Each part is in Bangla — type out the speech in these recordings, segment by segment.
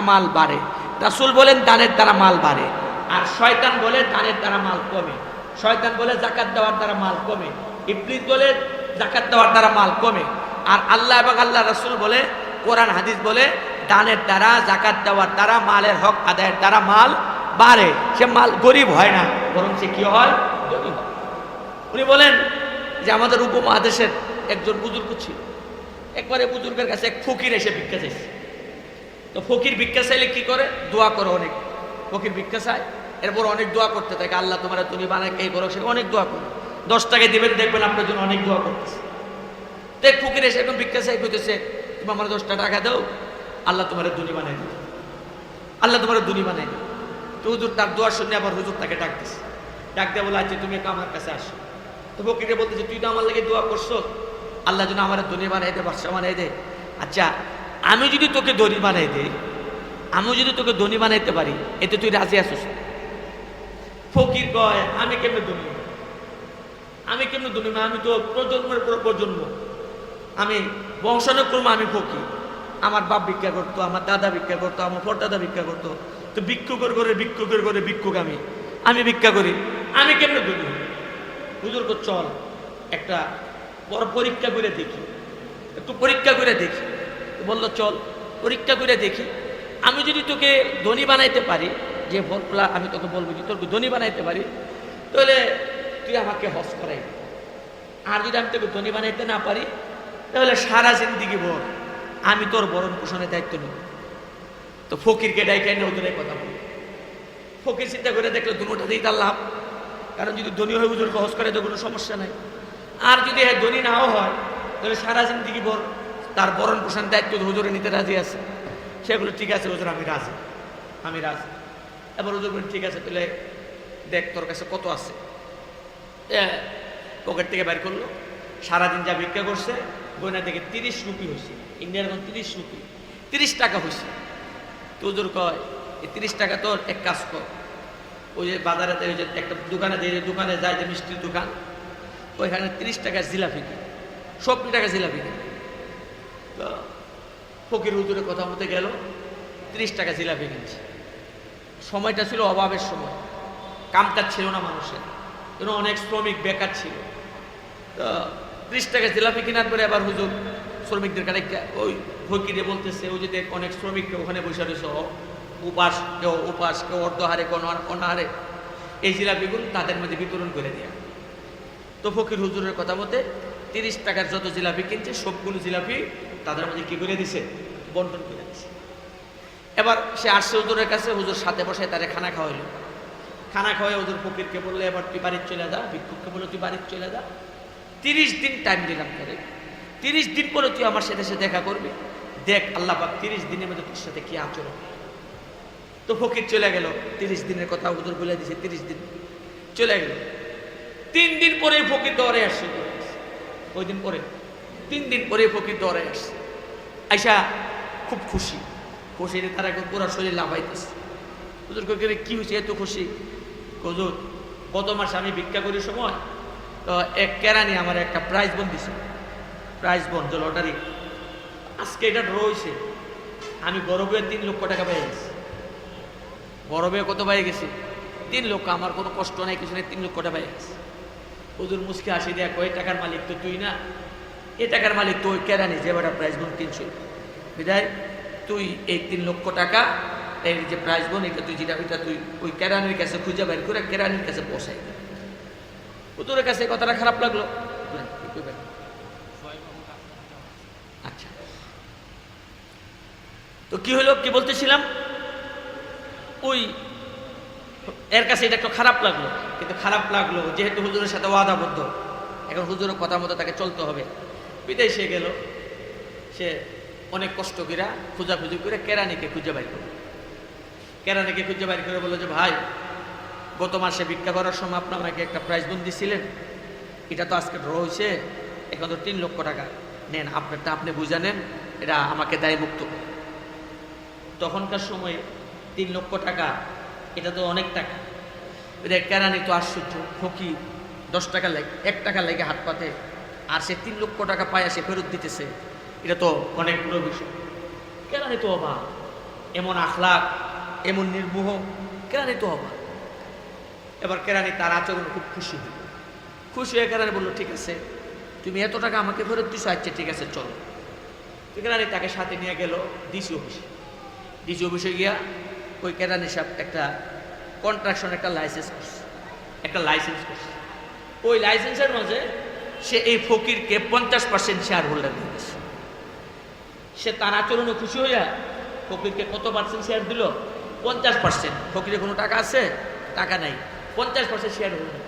মাল বাড়ে। রাসুল বলেন, দানের দ্বারা মাল বাড়ে। আর শয়তান বলে, দানের দ্বারা মাল কমে। শয়তান বলে, জাকাত দেওয়ার দ্বারা মাল কমে। ইবলিস বলে, জাকাত দেওয়ার দ্বারা মাল কমে। আর আল্লাহ এবং আল্লাহ রাসুল বলে, কোরআন, হাদিস বলে, দানের দ্বারা, জাকাত দেওয়ার দ্বারা, মালের হক আদায়ের দ্বারা মাল বাড়ে। সে মাল গরিব হয় না, বরং সে কি হয়। উনি বলেন যে, আমাদের উপমহাদেশের একজন বুজুর্গ ছিল। একবারে বুজুর্গের কাছে এক ফকির এসে ভিক্ষা চাইছে। তো ফকির ভিক্ষা চাইলে কি করে? দোয়া করে অনেক। ফকির ভিক্ষা চায়, এরপর অনেক দোয়া করতে থাকে। আল্লাহ তোমার তুমি বানায় কে করো সে অনেক দোয়া করে। দশ টাকা দিবেন, দেখবেন আপনার জন্য অনেক দোয়া করতেছে। তো ফকির এসে এখন ভিক্ষা চাই করতেছে তুমি আমার দশটা টাকা দাও, আল্লাহ তোমার দুনি বানাই দিবে। আল্লাহ তোমার দুনি বানাই দিবে। তো হুজুর তার দোয়া শুনে আবার হুজুর তাকে ডাকতেছে। ডাক দিয়ে বলে আচ্ছা তুমি একটু আমার কাছে আসো। তো ফকিরে বলতেছে, তুই তো আমার লাগে দোয়া করছ। আল্লাহ যেন আমার দনি বানাই দে বাদশা বানাই দে আচ্ছা আমি যদি তোকে দনি বানাই দেই আমি যদি তোকে ধনী বানাইতে পারি, এতে তুই রাজি আসিস ফকির কয়, আমি কেমনে ধনী আমি কেমনে ধনী? আমি তো প্রজন্মের পর প্রজন্ম। আমি বংশানুক্রমে আমি ফকির। আমার বাপ ভিক্ষা করতো, আমার দাদা ভিক্ষা করতো, আমার পরদাদা ভিক্ষা করতো। তো ভিক্ষুকের করে ভিক্ষুকের করে ভিক্ষুক আমি আমি ভিক্ষা করি, আমি কেমনে ধনী? হুজুর চল, একটা বড় পরীক্ষা করে দেখি। একটু পরীক্ষা করে দেখি। বলল, চল, পরীক্ষা করে দেখি। আমি যদি তোকে ধনী বানাইতে পারি, যে ফলগুলা আমি তোকে বলব যে তোকে ধনী বানাইতে পারি, তাহলে তুই আমাকে হজ করাই। আর যদি আমি তোকে ধনী বানাইতে না পারি, তাহলে সারা জিন্দিগি ভর আমি তোর বরণ পোষণের দায়িত্ব নেব। তো ফকিরকে ডাইকে এনে ওদের কথা বলি। ফকির চিন্তা করে দেখলে, দুটোটাতেই তার লাভ। কারণ যদি ধনী হয়ে হুজুরকে হজ করে তো কোনো সমস্যা নাই। আর যদি হ্যাঁ ধনী নাও হয়, তাহলে সারা জিন্দিগি ভর তার বরণ পোষণ দায়িত্ব হুজুরে নিতে রাজি আছে। সেগুলো ঠিক আছে হুজুর আমি রাজি। আমি রাজি। এবার হুজুর বলেন, ঠিক আছে তাহলে দেখ তোর কাছে কত আছে। পকেট থেকে বের করল। সারাদিন যা ভিক্ষা করছে গয়না থেকে তিরিশ রুপি হয়েছে। ইন্ডিয়ার এখন তিরিশ রুপি। তিরিশ টাকা হয়েছে। তো হুজুর কয় এই তিরিশ টাকা তোর এক কাজ কর। ওই যে বাজারে ওই যে একটা দোকানে যে দোকানে যায় যে মিষ্টির দোকান ওইখানে তিরিশ টাকা জিলাপি সব টাকা জিলাপি কিনে। ফকির হুজুরের কথা মতো গেল, তিরিশ টাকা জিলাপি কিনছে। সময়টা ছিল অভাবের সময়, কামকাজ ছিল না মানুষের। যেন অনেক শ্রমিক বেকার ছিল। তো ত্রিশ টাকা জিলাপি কেনার পরে আবার হুজুর শ্রমিকদের কাছে ওই ফকিরে বলতেছে, ওই যে দেখ, অনেক শ্রমিককে ওখানে বসে রয়েছে উপাস, কেউ উপাস, কেউ অর্ধহারে কোনো অনাহারে। এই জিলাপিগুলো তাদের মধ্যে বিতরণ করে দেয়া। তো ফকির হুজুরের কথা মতে তিরিশ টাকার যত জিলাপি কিনছে, সবগুলো জিলাপি তাদের মধ্যে কি করে দিছে? বন্টন করে দিছে। এবার সে আসছে হুজুরের কাছে, হুজুর সাথে বসে তারে খানা খাওয়াইল। খানা খাওয়াই হুজুর ফকিরকে বললে, এবার তুই বাড়ির চলে যা। ভিক্ষুককে বলল, তুই বাড়ির চলে যা। তিরিশ দিন টাইম দিলাম তোরে। তিরিশ দিন পরে তুই আমার সাথে এসে দেখা করবি? দেখ, আল্লাহ পাক তিরিশ দিনের মধ্যে তোর সাথে কি আচরণ। তো ফকির চলে গেল। তিরিশ দিনের কথা হুজুর বলে দিছে, তিরিশ দিন। চলে গেল। তিন দিন পরে ফকির দরে আসছে। ওই দিন পরে। তিন দিন পরে ফকির দরে আসছে। আইসা খুব খুশি। খুশিতে তারা একদম পুরো শরীর লাফাইতেছে। হুজুর কই কি হয়েছে এত খুশি? হুজুর, গত মাসে আমি ভিক্ষা করি সময়, তো এক কেরানি আমার একটা প্রাইজ বন দিছে। প্রাইজ বন যে লটারি। আজকে এটা ড্র হয়েছে আমি গরবে তিন লক্ষ টাকা পেয়ে গেছি। গরবে কত পেয়ে গেছি? তিন লক্ষ, আমার কোনো কষ্ট নাই, কিছু নেই, তিন লক্ষ টাকা পেয়ে গেছি। হুজুর মুসকে আসি দেয়া কয় টাকার মালিক তো তুই না এ টাকার মালিক তো ওই কেরানি যে বেটা প্রাইজ বোন কিনছিল বিদায়, তুই এই তিন লক্ষ টাকা, এই যে প্রাইজ বোন এটা তুই যেটা ওইটা তুই ওই কেরানির কাছে খুঁজে বের করে কেরানির কাছে বসাই দে। হুজুরের কাছে কথাটা খারাপ লাগল? আচ্ছা। তো কি হলো? কি বলতেছিলাম? ওই এর কাছে এটা একটু খারাপ লাগল, কিন্তু খারাপ লাগল যেহেতু হুজুরের সাথে ওয়াদাবদ্ধ। এখন হুজুরের কথা মতো তাকে চলতে হবে। বিদেশে গেল। সে অনেক কষ্ট করে খোঁজাখুঁজি করে কেরানিকে খুঁজে বাইর করল। কেরানিকে খুঁজে বাইর করে বলল যে, ভাই, গত মাসে ভিক্ষা করার সময় আপনি আমাকে একটা প্রাইজ বন দিছিলেন। এটা তো আজকে ড্র হয়েছে এখন তো তিন লক্ষ টাকা। নেন, আপনারটা আপনি বুঝে নেন, এটা আমাকে দায় মুক্ত তখনকার সময়ে তিন লক্ষ টাকা, এটা তো অনেক টাকা। এটা কেরানি তো আশ্চর্য ফকি দশ টাকা লাগে, এক টাকা লাগে হাত পাতে। আর সে তিন লক্ষ টাকা পায় সে ফেরত দিতেছে। এটা তো অনেক বড় বিষয়। কেরানি তো অবাক এমন আখলাক, এমন নির্মোহ কেরানি তো হবা এবার কেরানি তার আচরণ খুব খুশি হল। খুশি হয়ে কেরানি বলল, ঠিক আছে, তুমি এত টাকা আমাকে ফেরত দিছো আচ্ছা ঠিক আছে, চলো। কেরানি তাকে সাথে নিয়ে গেল ডিসি অফিসে। ডিসি অফিসে গিয়া ওই কেরানি সাহেব একটা কন্ট্রাকশন একটা লাইসেন্স করছে। একটা লাইসেন্স করছে। ওই লাইসেন্সের মাঝে সে এই ফকিরকে পঞ্চাশ পার্সেন্ট শেয়ার হোল্ডার দিয়ে দিচ্ছে সে তার আচরণে খুশি হইয়া ফকিরকে কত পার্সেন্ট শেয়ার দিল? পঞ্চাশ পার্সেন্ট ফকিরে কোনো টাকা আছে? টাকা নাই। পঞ্চাশ পার্সেন্ট শেয়ার হোল্ডার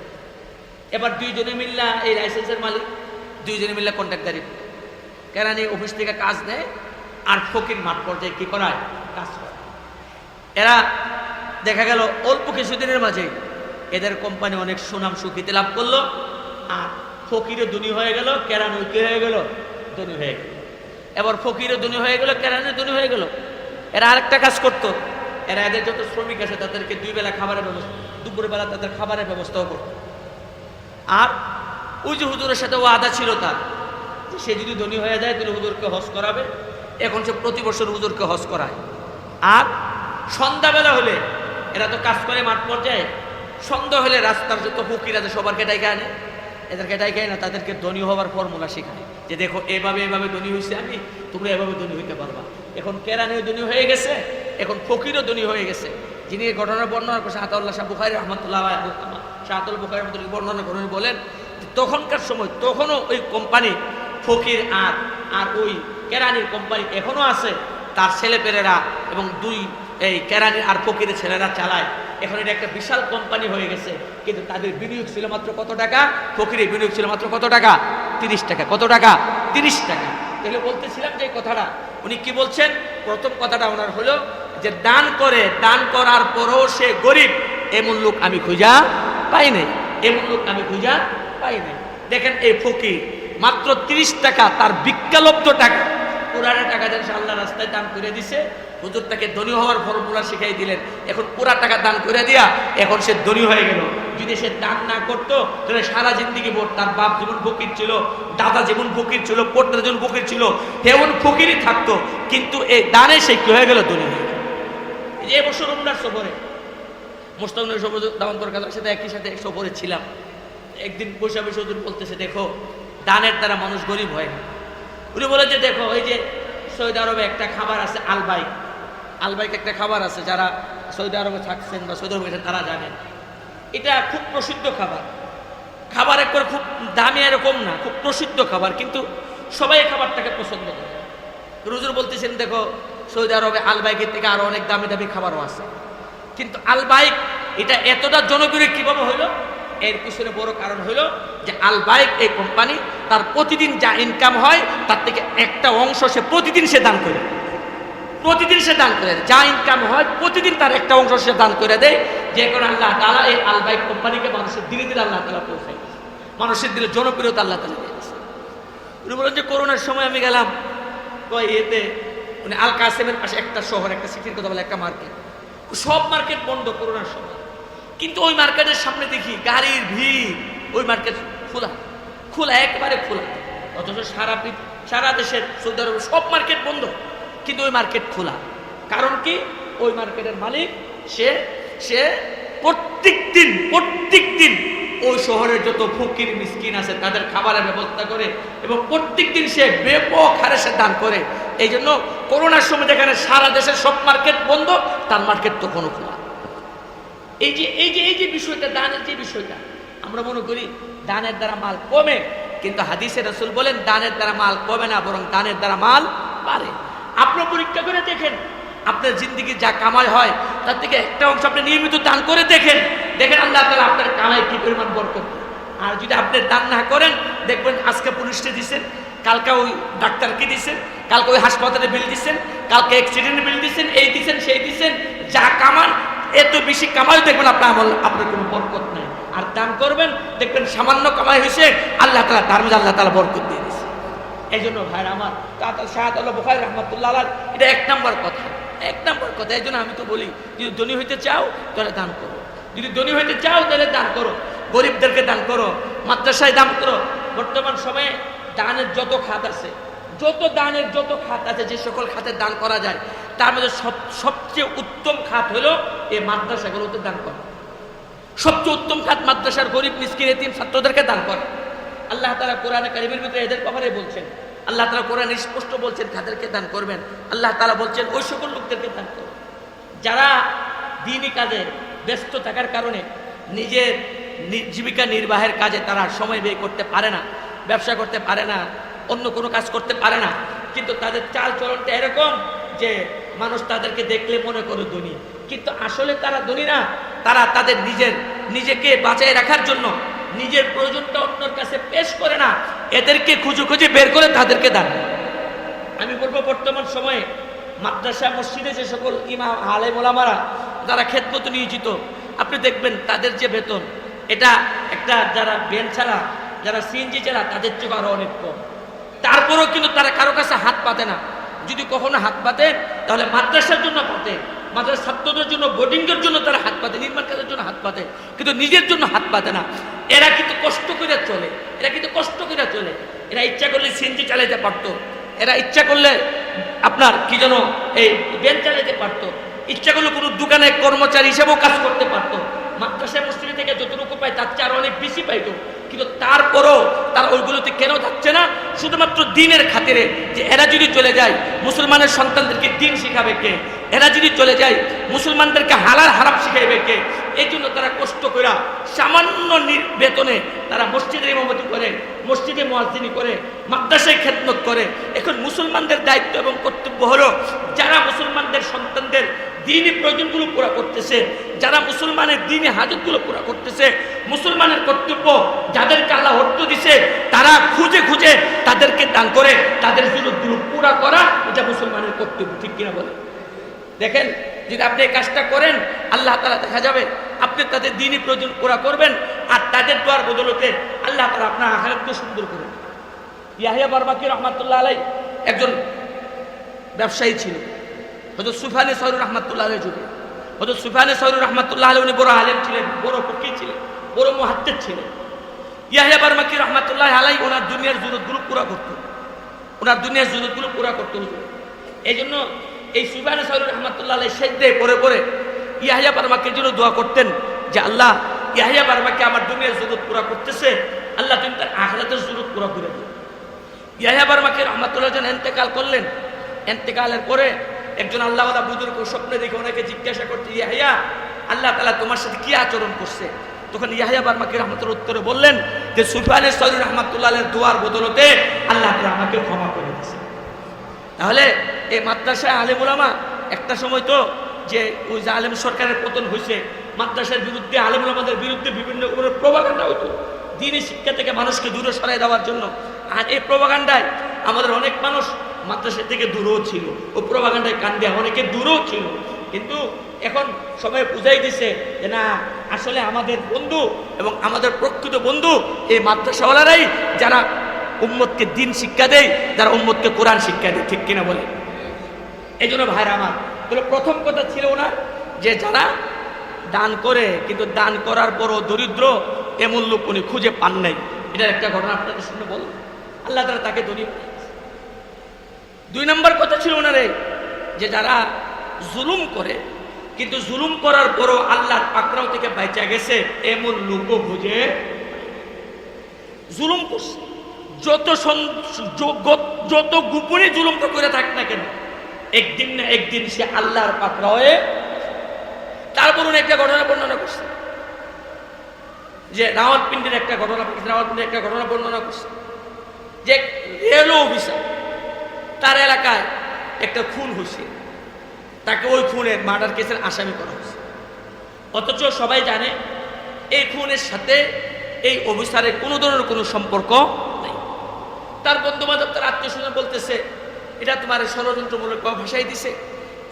এবার দুইজনে মিল্লা এই লাইসেন্সের মালিক, দুইজনে মিল্লা কন্ট্রাক্টারি কেরানি অফিস থেকে কাজ নেয় আর ফকির মাঠ পর্যায়ে কি করায়? কাজ করে। এরা দেখা গেল অল্প কিছুদিনের মাঝে এদের কোম্পানি অনেক সুনাম সুখ্যাতি লাভ করল আর ফকিরে দুনি হয়ে গেল, কেরানি কি হয়ে গেল, ধনী হয়ে গেল। এবার ফকিরে দুনি হয়ে গেল, কেরানি দুনি হয়ে গেল। এরা আরেকটা কাজ করতো। এরা এদের যত শ্রমিক আছে, তাদেরকে দুই বেলা খাবারের ব্যবস্থা দুপুরবেলা তাদের খাবারের ব্যবস্থাও করতো। আর ওই যে হুজুরের সাথে ও আদা ছিল তার সে যদি ধনী হয়ে যায়, তাহলে হুজুরকে হজ করাবে। এখন সে প্রতি বছর হুজুরকে হজ করায়। আর সন্ধ্যাবেলা হলে এরা তো কাজ করে মাঠ পর্যায়ে, সন্ধ্যা হলে রাস্তার যত ফকির আছে, সবারকে ডাইকে আনে। এদেরকে ডাইকে না তাদেরকে ধনী হওয়ার ফর্মুলা শেখায়। যে দেখো, এভাবে এভাবে ধনী হয়েছে আমি, তোমরা এভাবে ধনী হইতে পারবা। এখন কেরানিও ধনী হয়ে গেছে, এখন ফকিরও ধনী হয়ে গেছে। যিনি এই ঘটনা বর্ণনা করছেন, আতাউল্লাহ শাহ বুখারি রহমতুল্লাহ শাহাতুল বুখারি রহমতুল্লাহ বর্ণনা করেন বলেন তখনকার সময়, তখনও ওই কোম্পানি ফকির আর আর ওই কেরানির কোম্পানি এখনও আছে, তার ছেলেপেলেরা এবং দুই এই কেরানি আর ফকিরের ছেলেরা চালায়। এখন এটা একটা বিশাল কোম্পানি হয়ে গেছে, কিন্তু তাদের বিনিয়োগ ছিল মাত্র কত টাকা? ফকিরের বিনিয়োগ ছিল মাত্র কত টাকা? তিরিশ টাকা। কত টাকা? তিরিশ টাকা। তাহলে বলতেছিলাম যে কথাটা। উনি কি বলছেন? প্রথম কথাটা ওনার হলো যে দান করে, দান করার পরও সে গরিব। এমন লোক আমি খুঁজা পাই নাই। এমন লোক আমি খুঁজা পাই নাই। দেখেন এই ফকির, মাত্র তিরিশ টাকা, তার বিজ্ঞালব্ধ টাকা। পুরাটা টাকা দেন সে আল্লাহ রাস্তায় দান করে দিছে হুজুর তাকে ধনী হওয়ার ফর্মুলা শিখাই দিলেন। এখন পুরা টাকা দান করে দিয়া এখন সে ধনী হয়ে গেল। যদি সে দান না করতো, তাহলে সারা জিন্দিগি বোর তার বাপ যেমন ফকির ছিল, দাদা যেমন ফকির ছিল পোটরা যেমন ফকির ছিল, তেমন ফকিরই থাকতো। কিন্তু এই দানে সে কি হয়ে গেল? ধনী হয়ে গেল। এই যে এবছর উমরার সফরে মোস্তাউনের সফর দামন্তর কাদার সাথে একই সাথে সফরে ছিলাম। একদিন পয়সা বসে হুজুর বলতেছে, দেখো, দানের দ্বারা মানুষ গরিব হয় উনি বলে যে, দেখো, এই যে সৌদি আরবে একটা খাবার আছে আলবাইক আলবাইক একটা খাবার আছে, যারা সৌদি আরবে থাকছেন বা সৌদি আরবে তারা জানেন এটা খুব প্রসিদ্ধ খাবার। খাবার একবার খুব দামি এরকম না, খুব প্রসিদ্ধ খাবার, কিন্তু সবাই খাবারটাকে পছন্দ করে। রুজুর বলতেছেন, দেখো, সৌদি আরবে আলবাইকের থেকে আরও অনেক দামি দামি খাবারও আছে। কিন্তু আলবাইক, এটা এতটা জনপ্রিয় কীভাবে হইল? এর পিছনে বড় কারণ হইল যে আলবাইক এই কোম্পানি তার প্রতিদিন যা ইনকাম হয়, তার থেকে একটা অংশ সে প্রতিদিন সে দান করে। প্রতিদিন সে দান করে দেয়। যা ইনকাম হয়, প্রতিদিন তার একটা অংশ সে দান করে দেয়। যে কোনো আল্লাহ তালা এই আলবাইক কোম্পানিকে মানুষের ধীরে ধীরে আল্লাহ তালা পৌঁছাই দিয়েছে। মানুষের দিলে জনপ্রিয়তা আল্লাহ তালা দিয়েছে। উনি বলেন যে, করোনার সময় আমি গেলাম। এতে মানে আল কাসেমের পাশে একটা শহর, একটা সিটির কথা বলে, একটা মার্কেট। সব মার্কেট বন্ধ করোনার সময়। কিন্তু ওই মার্কেটের সামনে দেখি গাড়ির ভিড়। ওই মার্কেট খোলা। খোলা, একবারে খোলা। অথচ সারা সারা দেশের সৌদি আরবে সব মার্কেট বন্ধ। কিন্তু ওই মার্কেট খোলা। কারণ কি? ওই মার্কেটের মালিক, সে সে প্রত্যেক দিন প্রত্যেক দিন ওই শহরের যত ফকির, মিসকিন আছে, তাদের খাবারের ব্যবস্থা করে এবং প্রত্যেক দিন সে ব্যাপক হারে সে দান করে। এই জন্য করোনার সময় যেখানে সারা দেশের সব মার্কেট বন্ধ, তার মার্কেট তো কোনো খোলা। এই যে এই যে এই যে বিষয়টা, দানের যে বিষয়টা, আমরা মনে করি দানের দ্বারা মাল কমে, কিন্তু হাদিসে রসুল বলেন, দানের দ্বারা মাল কমে না, বরং দানের দ্বারা মাল বাড়ে। আপনি পরীক্ষা করে দেখেন। আপনার জিন্দগি যা কামাই হয়, তার থেকে একটা অংশ আপনি নিয়মিত দান করে দেখেন। দেখেন আল্লাহ তালা আপনার কামাই কি পরিমাণ বরকত। আর যদি আপনি দান না করেন, দেখবেন আজকে পুলিশকে দিচ্ছেন কালকে ওই ডাক্তারকে দিচ্ছেন কালকে ওই হাসপাতালে বিল দিচ্ছেন কালকে অ্যাক্সিডেন্ট বিল দিচ্ছেন এই দিচ্ছেন সেই দিচ্ছেন যা কামান, এত বেশি কামাই দেখবেন আপনার আমল, আপনার কোনো বরকত নেই। আর দান করবেন, দেখবেন সামান্য কামাই হয়েছে আল্লাহ তালা তার মধ্যে আল্লাহ তালা বরকত দিয়ে দিয়েছে। এই জন্য ভাইরা আমার শাহাদ আল্লাহ রহমতুল্লাহ এটা এক নম্বর কথা। এক নম্বর কথা এই জন্য আমি তো বলি, যদি ধনী হইতে চাও, তাহলে দান করো। যদি ধনী হইতে চাও, তাহলে দান করো। গরিবদেরকে দান করো। মাদ্রাসায় দান করো। বর্তমান সময়ে দানের যত খাত আছে, যত দানের যত খাত আছে, যে সকল খাতে দান করা যায়, তার মধ্যে সব, সবচেয়ে উত্তম খাত হলো এই মাদ্রাসাগুলোতে দান করা। সবচেয়ে উত্তম খাত মাদ্রাসার গরিব, মিসকিন, এতিম ছাত্রদেরকে দান করা। আল্লাহ তালা কোরআনে কারিমের ভিতরে এদের ব্যাপারে বলছেন। আল্লাহ তালা কোরআন স্পষ্ট বলছেন, কাদেরকে দান করবেন? আল্লাহ তালা বলছেন, ওই সকল লোকদেরকে দান করবেন যারা দিনই কাজে ব্যস্ত থাকার কারণে নিজের জীবিকা নির্বাহের কাজে তারা সময় ব্যয় করতে পারে না, ব্যবসা করতে পারে না, অন্য কোনো কাজ করতে পারে না। কিন্তু তাদের চাল চলনটা এরকম যে মানুষ তাদেরকে দেখলে মনে করে ধনী। কিন্তু আসলে তারা ধনী না। তারা তাদের নিজের, নিজেকে বাঁচায় রাখার জন্য নিজের প্রয়োজনটা অন্যর কাছে পেশ করে না, এদেরকে খুঁজে খুঁজে বের করে তাদেরকে দান। আমি বলব, বর্তমান সময়ে মাদ্রাসা, মসজিদে যে সকল ইমাম, আলেম, ওলামারা, যারা খেদমত নিয়োজিত, আপনি দেখবেন তাদের যে বেতন, এটা একটা যারা বেন ছাড়া, যারা সিএনজি ছাড়া, তাদের চেয়ে আরও অনেক কম। তারপরেও কিন্তু তারা কারও কাছে হাত পাতে না। যদি কখনো হাত পাতে তাহলে মাদ্রাসার জন্য পাতে মাদ্রাসা ছাত্রদের জন্য, বোর্ডিংয়ের জন্য তারা হাত পাতে নির্মাণ কাজের জন্য হাত পাতে কিন্তু নিজের জন্য হাত পাতে না। এরা কিন্তু কষ্ট করে চলে, এরা কিন্তু কষ্ট করে চলে। এরা ইচ্ছা করলে সিএনজি চালাইতে পারতো। এরা ইচ্ছা করলে আপনার কি যেন এই বেঞ্চ চালাইতে পারতো। ইচ্ছা করলে কোনো দোকানে কর্মচারী হিসেবেও কাজ করতে পারতো। মাদ্রাসা মসজিদ থেকে যতটুকু পায়, তার চেয়ে আরও অনেক বেশি পাইতো। কিন্তু তারপরও তার ওইগুলোতে কেন যাচ্ছে না? শুধুমাত্র দিনের খাতিরে যে এরা যদি চলে যায়, মুসলমানের সন্তানদেরকে দিন শিখাবে কে? এরা যদি চলে যায়, মুসলমানদেরকে হালাল হারাপ শিখাইবে কে? এই জন্য তারা কষ্ট করে সামান্য বেতনে তারা মসজিদের ইমামতি করে, মসজিদে মোয়াজিনী করে, মাদ্রাসায় খেদমত করে। এখন মুসলমানদের দায়িত্ব এবং কর্তব্য হলো যারা মুসলমানদের সন্তানদের দিনই প্রয়োজনগুলো পুরা করতেছে, যারা মুসলমানের দিনই হাজতগুলো পুরা করতেছে, মুসলমানের কর্তব্য যাদেরকে আল্লাহ অর্থ দিছে, তারা খুঁজে খুঁজে তাদেরকে দান করে, তাদের জরুরতগুলো পুরা করা, এটা মুসলমানের কর্তব্য, ঠিক কিনা বলে দেখেন, যদি আপনি এই কাজটা করেন, আল্লাহ তালা দেখা যাবে, আপনি তাদের দিনই প্রয়োজন পুরা করবেন, আর তাদের দোয়ার বদলতে আল্লাহ তালা আপনার আহারকে সুন্দর করবেন ইয়াহিয়া বারবাকি রহমাতুল্লাহ আলাই একজন ব্যবসায়ী ছিল। হয়তো সুফানে সরুর রহমাতুল্লাহ আলাই যুগে। হয়তো সুফানে সরুর রহমাতুল্লাহ আলাই উনি বড় আলেম ছিলেন, বড় ফকির ছিলেন, বড় মহাত্মের ছিলেন। ইয়াহিয়া বারমাকি রহমাতুল্লাহ আলাই ওনার দুনিয়ার জরুরতগুলো পুরা করতো ওনার দুনিয়ার জরুরতগুলো পুরা করতে এই জন্য এই সুবান সাহুর রহমতুল্লাহ সেজদে পরে পরে ইয়াহিয়া বার্মাকে জন্য দোয়া করতেন যে আল্লাহ, ইয়াহিয়া বারমাকে আমার দুনিয়ার জরুরত পুরা করতেছে, আল্লাহ তুমি তার আখরাতের জরুরত পুরা করে দিও। ইয়াহিয়া বার্মাকে রহমতুল্লাহ যেন এন্তেকাল করলেন। এন্তেকালের পরে একজন আল্লাহওয়ালা বুজুর্গ স্বপ্নে দেখে ওনাকে জিজ্ঞাসা করতে, ইয়াহিয়া, আল্লাহ তালা তোমার সাথে কি আচরণ করছে? তখন ইয়াহিয়া বার্মাকে রহমতুল উত্তরে বললেন যে সুফিয়ানের সরির রহমতুল্লাহ দোয়ার বদলতে আল্লাহ আমাকে ক্ষমা করে দিয়েছে তাহলে এই মাদ্রাসায় আলেম ওলামা একটা সময় তো যে ওই যে আলেম সরকারের পতন হয়েছে, মাদ্রাসার বিরুদ্ধে, আলেম ওলামাদের বিরুদ্ধে বিভিন্ন রকমের প্রভাকাণ্ডা হতো দিনই শিক্ষা থেকে মানুষকে দূরে সরাই দেওয়ার জন্য। আর এই প্রভাকাণ্ডায় আমাদের অনেক মানুষ মাদ্রাসা থেকে দূরেও ছিল, ও প্রভাকাণ্ডায় কান দেয়া অনেকে দূরেও ছিল। কিন্তু এখন সবাই বুঝাই দিছে যে না, আসলে আমাদের বন্ধু এবং আমাদের প্রকৃত বন্ধু এই মাদ্রাসাওয়ালারাই যারা উম্মতকে দিন শিক্ষা দেয় যারা উম্মতকে কোরআন শিক্ষা দেয়, ঠিক কিনা বলে? এই জন্য ভাইরা আমার, বলে প্রথম কথা ছিল না যে যারা দান করে, কিন্তু দান করার পরও দরিদ্র, এমন লোক উনি খুঁজে পান নাই। এটার একটা ঘটনা আপনাদের শুনে বল আল্লাহ তারা তাকে দরিদ্র দুই নম্বর কথা ছিল ওনারে যে যারা জুলুম করে, কিন্তু জুলুম করার পরও আল্লাহর পাকড়াও থেকে বাইচা গেছে, এমন লোকও খুঁজে জুলুম করছে। যত যত গোপনে জুলুমটা করে থাক না কেন, একদিন না একদিন সে আল্লাহর পাকড়া হয়ে তারপর উনি একটা ঘটনা বর্ণনা করছে। যে রাওয়ালপিন্ডির একটা ঘটনা রাওয়ালপিন্ডির একটা ঘটনা বর্ণনা করছে। যে রেল অফিসার, তার এলাকায় একটা খুন হয়েছে। তাকে ওই খুনের মার্ডার কেসের আসামি করা হয়েছে। অথচ সবাই জানে, এই খুনের সাথে এই অফিসারের কোনো ধরনের কোনো সম্পর্ক তার বন্ধু বান্ধব তার আত্মীয় স্বজন বলতেছে, এটা তোমার ষড়যন্ত্রমূলক ভাষাই দিছে।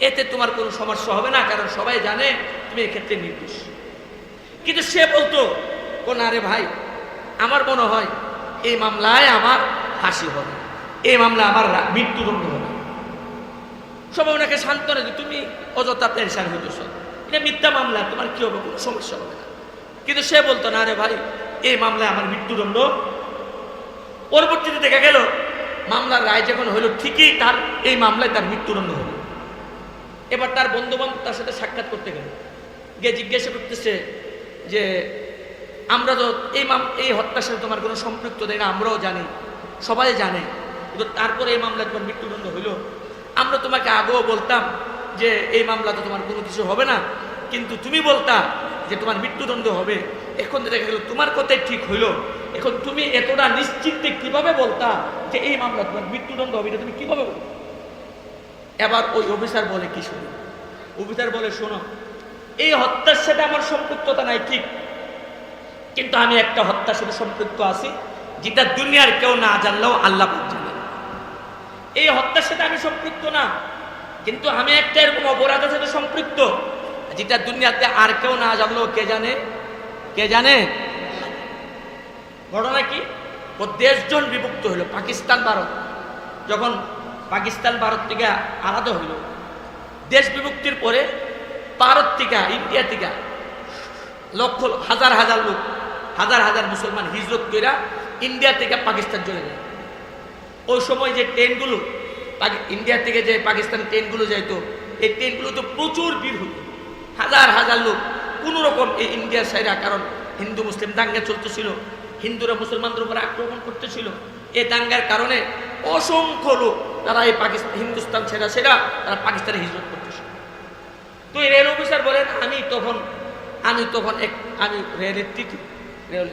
এতে তোমার কোনো সমস্যা হবে না, কারণ সবাই জানে তুমি এক্ষেত্রে নির্দোষ। কিন্তু সে বলতো, ও না রে ভাই, আমার মনে হয় এই মামলায় আমার ফাঁসি হবে এই মামলা আমার মৃত্যুদণ্ড হবে সবাই ওনাকে সান্ত্বনা দিত তুমি অযথা পেরেশান হইতেছ। এটা মিথ্যা মামলা, তোমার কি হবে? কোনো সমস্যা হবে না। কিন্তু সে বলতো, না রে ভাই, এই মামলায় আমার মৃত্যুদণ্ড পরবর্তীতে দেখা গেল, মামলার রায় যখন হলো ঠিকই, তার এই মামলায় তার মৃত্যুদণ্ড হলো। এবার তার বন্ধু বান্ধব তার সাথে সাক্ষাৎ করতে গেল। গিয়ে জিজ্ঞাসা করতেছে যে, আমরা তো এই মাম, এই হত্যার সাথে তোমার কোনো সম্পৃক্ত দেয় না, আমরাও জানি, সবাই জানে। কিন্তু তারপরে এই মামলায় তোমার মৃত্যুদণ্ড হইল। আমরা তোমাকে আগেও বলতাম যে, এই মামলাতে তোমার কোনো কিছু হবে না। কিন্তু তুমি বলতা যে, তোমার মৃত্যুদণ্ড হবে। এখন দেখা গেল তোমার কথাই ঠিক হইল। এখন তুমি এতটা নিশ্চিন্তে কীভাবে বলতা যে এই মামলা তোমার মৃত্যুদণ্ড হবে? তুমি কীভাবে বলতা? এবার ওই অফিসার বলে কি শুনো? অফিসার বলে, শোনো, এই হত্যার সাথে আমার সম্পৃক্ততা নাই, ঠিক। কিন্তু আমি একটা হত্যার সাথে সম্পৃক্ত আছি, যেটা দুনিয়ার কেউ না জানলেও আল্লাহ জানে। এই হত্যার সাথে আমি সম্পৃক্ত না, কিন্তু আমি একটা এরকম অপরাধের সাথে সম্পৃক্ত, যেটা দুনিয়াতে আর কেউ না জানলেও কে জানে? কে জানে? ঘটনা কি? ও দেশজন বিভক্ত হইল, পাকিস্তান, ভারত। যখন পাকিস্তান, ভারত থেকে আলাদা হইল, দেশ বিভক্তির পরে ভারত থেকে, ইন্ডিয়া থেকে লক্ষ, হাজার হাজার লোক, হাজার হাজার মুসলমান হিজরত কইরা ইন্ডিয়া থেকে পাকিস্তান চলে যায়। ওই সময় যে ট্রেনগুলো ইন্ডিয়া থেকে যে পাকিস্তান ট্রেনগুলো যাইতো, এই ট্রেনগুলো তো প্রচুর ভিড় হতো হাজার হাজার লোক। কোনো রকম এই ইন্ডিয়ার সাইরা, কারণ হিন্দু, মুসলিম দাঙ্গা চলতেছিল। হিন্দুরা মুসলমানদের উপর আক্রমণ করতেছিল। এ দাঙ্গার কারণে অসংখ্য লোক তারা এই পাকিস্তান হিন্দুস্তান ছেড়া সেরা তারা পাকিস্তানে হিজরত করতেছিল। তো এই রেল অফিসার বলেন, আমি তখন আমি তখন এক আমি রেলের টিটি রেল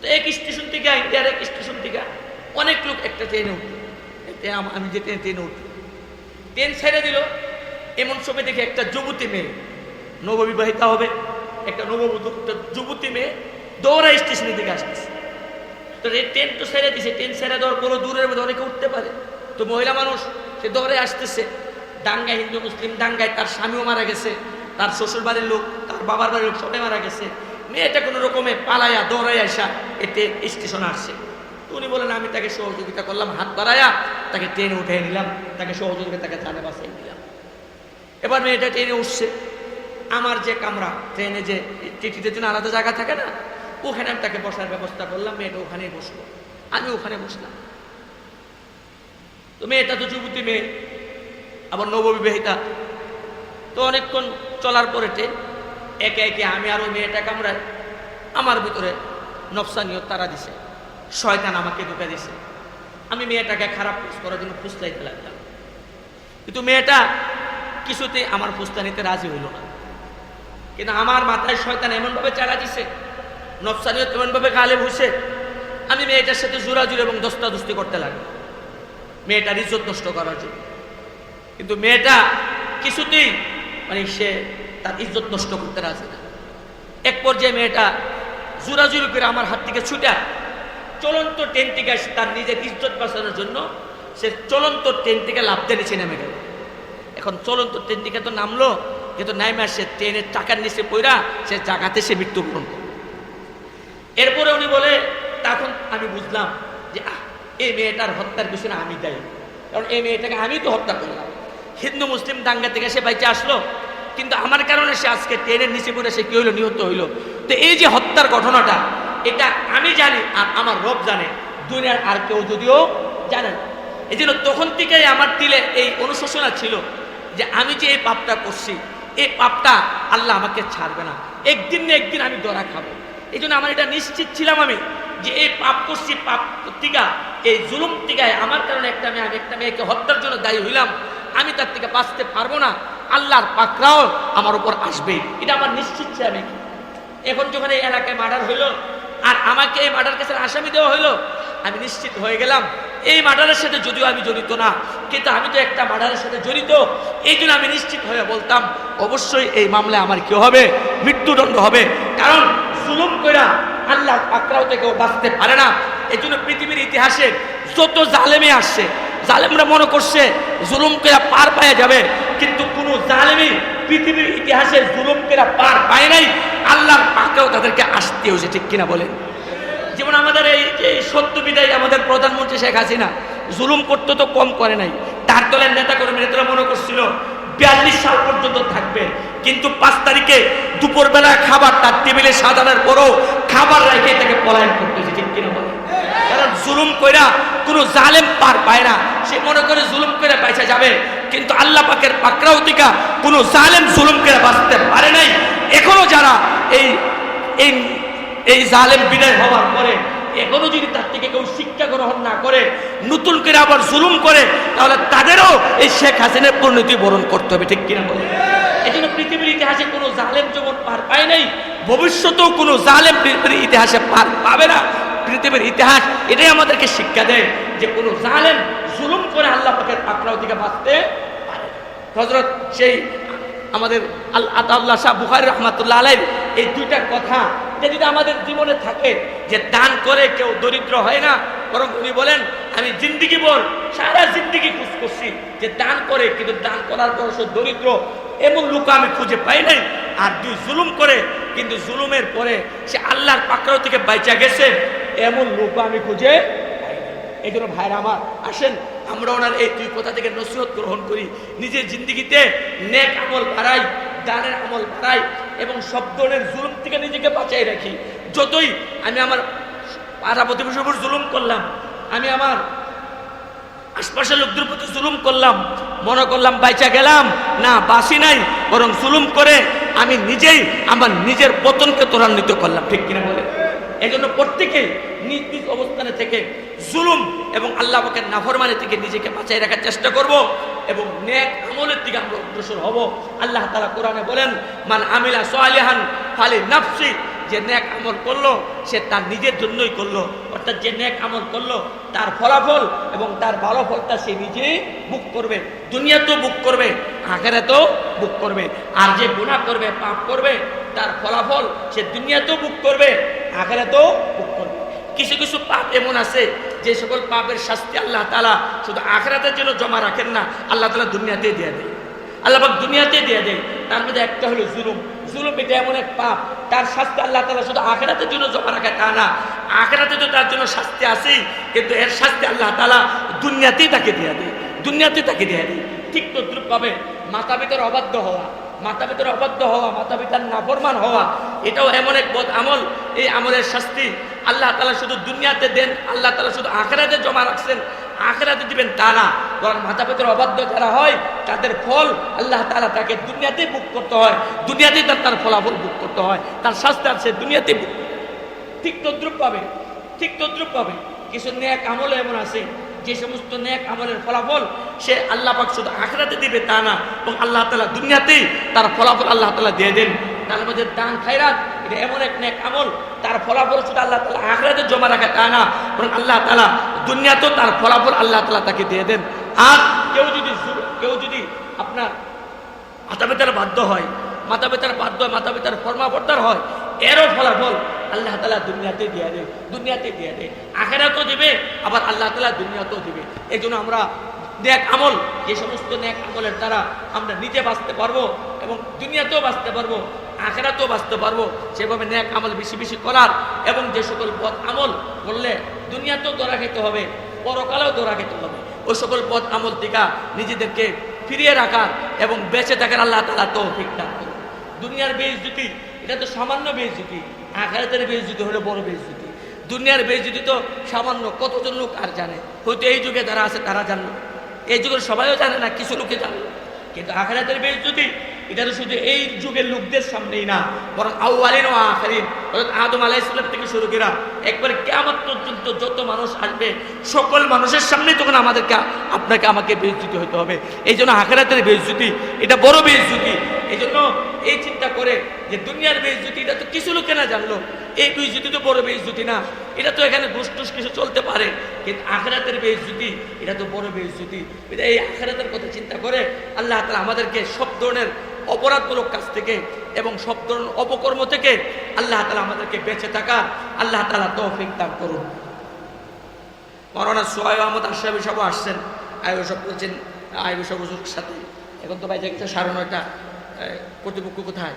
তো এক স্টেশন থেকে ইন্ডিয়ার এক স্টেশন থেকে অনেক লোক একটা ট্রেনে উঠল। আমি যে ট্রেন ট্রেনে উঠল ট্রেন ছেড়ে দিল। এমন সময় দেখে একটা যুবতী মেয়ে, নববিবাহিতা হবে। একটা নববধূ, একটা যুবতী মেয়ে দৌড়া স্টেশনের দিকে আসতেছে। তো ট্রেন তো ছেড়ে দিছে ট্রেন ছেড়ে দেওয়ার কোনো দূরের মধ্যে অনেকে উঠতে পারে। তো মহিলা মানুষ, সে দৌড়ে আসতেছে। দাঙ্গায় হিন্দু মুসলিম দাঙ্গায় তার স্বামীও মারা গেছে, তার শ্বশুর বাড়ির লোক, তার বাবার বাড়ির লোক সবাই মারা গেছে। মেয়েটা কোনো রকমে পালাইয়া দৌড়াই আসা এতে স্টেশনে আসছে। উনি বলেন আমি তাকে সহযোগিতা করলাম, হাত বাড়াইয়া তাকে ট্রেনে উঠে নিলাম, তাকে সহযোগিতা, তাকে জানে বাসাই দিলাম এবার মেয়েটা ট্রেনে উঠছে। আমার যে কামরা ট্রেনে যে টিটিদের জন্য আলাদা জায়গা থাকে না ওখানে আমি তাকে বসার ব্যবস্থা করলাম, মেয়েটা ওখানে বসল। আমি ওখানে বসলাম। তো মেয়েটা তো যুবতী মেয়ে, আবার নববিবাহিতা। তো অনেকক্ষণ চলার পরে ট্রেন, একে একে আমি আর ওই মেয়েটা কামড়ায় আমার ভিতরে নফসানিও তারা দিছে। শয়তান আমাকে ঢুকে দিছে। আমি মেয়েটাকে খারাপ করার জন্য ফুসলাইতে লাগলাম। কিন্তু মেয়েটা কিছুতে আমার ফুসলানিতে রাজি হইল না। কিন্তু আমার মাথায় শয়তান এমনভাবে চালা দিছে নফসানিও এমনভাবে গালে বসে আমি মেয়েটার সাথে জোরাজুরি এবং দস্তাদস্তি করতে লাগলাম মেয়েটার ইজ্জত নষ্ট করার জন্য। কিন্তু মেয়েটা কিছুতেই মানে সে তার ইজ্জত নষ্ট করতে রাজি না। এক পর্যায়ে মেয়েটা জোরাজুরি করে আমার হাত থেকে ছুটা চলন্ত ট্রেন থেকে তার নিজের ইজ্জত বাঁচানোর জন্য সে চলন্ত ট্রেন থেকে লাভ দিয়ে নিচে নেমে গেল। এখন চলন্ত ট্রেন থেকে তো নামলো, কিন্তু নাইমা সে ট্রেনের টাকার নিচে পইরা সে জায়গাতে সে মৃত্যুবরণ করল এরপরে উনি বলে, তখন আমি বুঝলাম যে, আহ, এই মেয়েটার হত্যার পিছনে আমি দায়ী। কারণ এই মেয়েটাকে আমি তো হত্যা করলাম। হিন্দু, মুসলিম দাঙ্গা থেকে সে বাইচে আসলো। কিন্তু আমার কারণে সে আজকে ট্রেনের নিচে পড়ে, সে কি হইল, নিহত হইল। তো এই যে হত্যার ঘটনাটা, এটা আমি জানি আর আমার রব জানে। দুনিয়ার আর কেউ যদিও জানে এই জন্য তখন থেকেই আমার দিলে এই অনুশোচনা ছিল যে, আমি যে এই পাপটা করছি, এই পাপটা আল্লাহ আমাকে ছাড়বে না। একদিন না একদিন আমি ধরা খাব। এই জন্য আমার এটা নিশ্চিত ছিলাম আমি যে এই পাপ করছি, পাপ টিকা, এই জুলুম টিকায় আমার কারণে একটা মেয়ে আমি একটা মেয়েকে হত্যার জন্য দায়ী হইলাম। আমি তার থেকে বাঁচতে পারব না। আল্লাহর পাকরাও আমার উপর আসবে। এটা আমার নিশ্চিত ছিল আমি। এখন যখন এই এলাকায় মার্ডার হইল, আর আমাকে এই মার্ডার কেসের আসামি দেওয়া হইল, আমি নিশ্চিত হয়ে গেলাম। এই মার্ডারের সাথে যদিও আমি জড়িত না, কিন্তু আমি তো একটা মার্ডারের সাথে জড়িত। এই জন্য আমি নিশ্চিত হয়ে বলতাম, অবশ্যই এই মামলায় আমার কি হবে? মৃত্যুদণ্ড হবে। কারণ জুলুম কইরা আল্লাহ পাকড়াও থেকে বাঁচতে পারে না। এই জন্য পৃথিবীর ইতিহাসে যত জালেমে আসছে, জালেমরা মনে করছে জুলুম কেরা পার পায়ে যাবে, কিন্তু কোন জালেমি পৃথিবীর ইতিহাসে জুলুম কেরা পার পায় নাই। আল্লাহর পাকড়াও তাদেরকে আসতে হয়েছে, ঠিক কিনা বলেন? যেমন আমাদের এই যে সত্য বিদায় আমাদের প্রধানমন্ত্রী শেখ হাসিনা, জুলুম করতে তো কম করে নাই। তার দলের নেতা কর্মী নেতারা মনে করছিল, বিয়াল্লিশ সাল পর্যন্ত থাকবে কিন্তু পাঁচ তারিখে দুপুরবেলা খাবার তার টেবিলে সাজানোর পরও খাবার রেখে তাকে পলায়ন করতেছে ঠিক কিনা বলে? কারণ জুলুম কইরা কোনো জালেম পার পায় না। সে মনে করে জুলুম করে পয়সা যাবে, কিন্তু আল্লাহ পাকের পাকড়াও থেকে কোনো জালেম জুলুমকে বাঁচতে পারে নাই। এখনও যারা এই এই এই জালেম বিদায় হওয়ার পরে এখনও যদি তার থেকে কেউ শিক্ষা গ্রহণ না করে, নতুন করে আবার জুলুম করে, তাহলে তাদেরও এই শেখ হাসিনের পরিণতি বরণ করতে হবে, ঠিক কিনা বলে? এই জন্য পৃথিবীর ইতিহাসে কোনো জালেম যেমন পার পায় নাই। ভবিষ্যতেও কোনো জালেম পৃথিবীর ইতিহাসে পার পাবে না। পৃথিবীর ইতিহাস এটাই আমাদেরকে শিক্ষা দেয় যে কোনো জালেম জুলুম করে আল্লাহ পাকের পাকড়াও থেকে বাঁচতে পারে হজরত সেই আমাদের আল আতাউল্লাহ শাহ বুখারি রহমাতুল্লাহ আলাই এই দুইটা কথা যদি আমাদের জীবনে থাকে যে দান করে কেউ দরিদ্র হয় না, বরং উনি বলেন, আমি জিন্দিগি বল, সারা জিন্দিগি খুঁজ করছি যে দান করে, কিন্তু দান করার পর সে দরিদ্র এমন লোক আমি খুঁজে পাই নাই। আর দুই জুলুম করে, কিন্তু জুলুমের পরে সে আল্লাহর পাকড়াও থেকে বাইচা গেছে। এমন লোক আমি খুঁজে এই জন্য ভাইরা আমার, আসেন, আমরা ওনার এই দুই কথা থেকে নসিহত গ্রহণ করি। নিজের জিন্দগিতে নেক আমল বাড়াই, দানের আমল বাড়াই, এবং সব ধরনের জুলুম থেকে নিজেকে বাঁচাই রাখি। যতই আমি আমার পাড়া প্রতিবেশীর উপর জুলুম করলাম, আমি আমার আশপাশের লোকদের প্রতি জুলুম করলাম, মনে করলাম বাইচা গেলাম, না বাসি নাই, বরং জুলুম করে আমি নিজেই আমার নিজের পতনকে ত্বরান্বিত করলাম, ঠিক কিনা বলে? এই জন্য প্রত্যেকেই নিজ নিজ অবস্থানে থেকে জুলুম এবং আল্লাহ পাকের নাফরমানি থেকে নিজেকে বাঁচাই রাখার চেষ্টা করব এবং নেক আমলের দিকে আমরা অগ্রসর হব। আল্লাহ তালা কোরআনে বলেন, মান আমিলা সোয়ালিহান ফালি নাফসি যে ন্যাক আমল করল, সে তার নিজের জন্যই করল। অর্থাৎ যে ন্যাক আমল করল, তার ফলাফল এবং তার ভালো ফলটা সে নিজেই বুক করবে। দুনিয়াতেও বুক করবে, আখেরাতেও বুক করবে। আর যে গুণা করবে, পাপ করবে, তার ফলাফল সে দুনিয়াতেও বুক করবে, আখেরাতেও বুক করবে। কিছু কিছু পাপ এমন আছে, যে সকল পাপের শাস্তি আল্লাহ তালা শুধু আখেরাতের জন্য জমা রাখেন না, আল্লাহ তালা দুনিয়াতেই দিয়ে দেয়। আল্লাহ পাক দুনিয়াতে দিয়ে দেয়। তার মধ্যে একটা হলো জুলুম। জুলুম এটা এমন এক পাপ। তার শাস্তি আল্লাহ তালা শুধু আখেরাতের জন্য জমা রাখে, তা না। আখেরাতে তো তার জন্য শাস্তি আছেই, কিন্তু এর শাস্তি আল্লাহ তালা দুনিয়াতেই তাকে দিয়ে দেয়, দুনিয়াতেই তাকে দিয়ে দেয়। ঠিক তদ্রুপ পাবে মাতা পিতার অবাধ্য হওয়া মাতা পিতার অবাধ্য হওয়া মাতা পিতার নাফরমান হওয়া, এটাও এমন এক বদ আমল। এই আমলের শাস্তি আল্লাহ তালা শুধু দুনিয়াতে দেন, আল্লাহ তালা শুধু আখেরাতে জমা রাখছেন। আখেরাতে দিবেন তা না বরং মাতা পিতার অবাধ্য যারা হয়, তাদের ফল আল্লাহ তালা তাকে দুনিয়াতেই বুক করতে হয়। দুনিয়াতেই তার তার ফলাফল বুক করতে হয়। তার শাস্তি আছে দুনিয়াতেই বুক ঠিক তদ্রুপ পাবে। ঠিক তদ্রুপ পাবে। কিছু নেক আমল এমন আছে। যে সমস্ত ন্যাক আমলের ফলাফল সে আল্লাহ পাক শুধু আখরাতে দিবে তা না এবং আল্লাহ তালা দুনিয়াতেই তার ফলাফল আল্লাহ তালা দিয়ে দেন। তার মধ্যে দান, খায়রাত এটা এমন এক নেক আমল। তার ফলাফল শুধু আল্লাহ তালা আখরাতে জমা রাখা, তা না। বরং আল্লাহ তালা দুনিয়াতেও তার ফলাফল আল্লাহ তালা তাকে দিয়ে দেন। আর কেউ যদি কেউ যদি আপনার মাতা পিতার বাধ্য হয় মাতা পিতার বাধ্য হয় মাতা পিতার ফর্মাবর্তার হয়, এরও ফলাফল আল্লাহ তালা দুনিয়াতে দিয়ে দেয় দুনিয়াতে দিয়ে দেয় আখেরাতেও দিবে, আবার আল্লাহ তালা দুনিয়াতেও দিবে। এই জন্য আমরা নেক আমল, যে সমস্ত নেক আমলের দ্বারা আমরা নিজে বাঁচতে পারব এবং দুনিয়াতেও বাঁচতে পারব। আখেরাতেও বাঁচতে পারব। সেভাবে ন্যাক আমল বেশি বেশি করার এবং যে সকল পথ আমল করলে দুনিয়াতেও দৌড়া খেতে হবে, পরকালেও দৌড়া খেতে হবে। ওই সকল পথ আমল থেকে নিজেদেরকে ফিরিয়ে রাখার এবং বেঁচে থাকার আল্লাহ তালা তৌফিক দান করুন। দুনিয়ার বেইজ্জতি, এটা তো সামান্য বেইজ্জতি। আখারাতের বেইজ্জতি হলে বড় বেইজ্জতি। দুনিয়ার বেইজ্জতি তো সামান্য, কতজন লোক আর জানে? হয়তো এই যুগে যারা আছে তারা জানলো। এই যুগের সবাইও জানে না, কিছু লোকে জানলো। কিন্তু আখারাতের বেইজ্জতি এটা তো শুধু এই যুগের লোকদের সামনেই না, বরং আউয়ালিন ও আখারিন। অর্থাৎ আদম আলাইসাল্লাম থেকে শুরু করা একবারে কেমন পর্যন্ত যত মানুষ আসবে, সকল মানুষের সামনেই তখন আমাদেরকে, আপনাকে আমাকে বেইজ্জতি হতে হবে। এই জন্য আখেরাতের বেইজ্জতি, এটা বড় বেইজ্জতি। এই জন্য এই চিন্তা করে যে দুনিয়ার বেইজ্জতি, এটা তো কিছু লোকে না জানলো। এই বেইজ্জতি তো বড় বেইজ্জতি না। এটা তো এখানে ঘুষ কিছু চলতে পারে। কিন্তু আখেরাতের বেইজ্জতি, এটা তো বড় বেইজ্জতি। এটা এই আখেরাতের কথা চিন্তা করে আল্লাহ তালা আমাদেরকে সব ধরনের অপরাধমূলক কাজ থেকে এবং সব ধরনের অপকর্ম থেকে আল্লাহ তালা আমাদেরকে বেঁচে থাকা আল্লাহ তালা তৌফিক দান করুন। মরানা সোহাইব আহমদ আশরাফি সব আসছেন। আয়ু সব বলছেন আয়ু সব সাথে। এখন তো বাইরে সাড়ে নয়টা। কর্তৃপক্ষ কোথায়?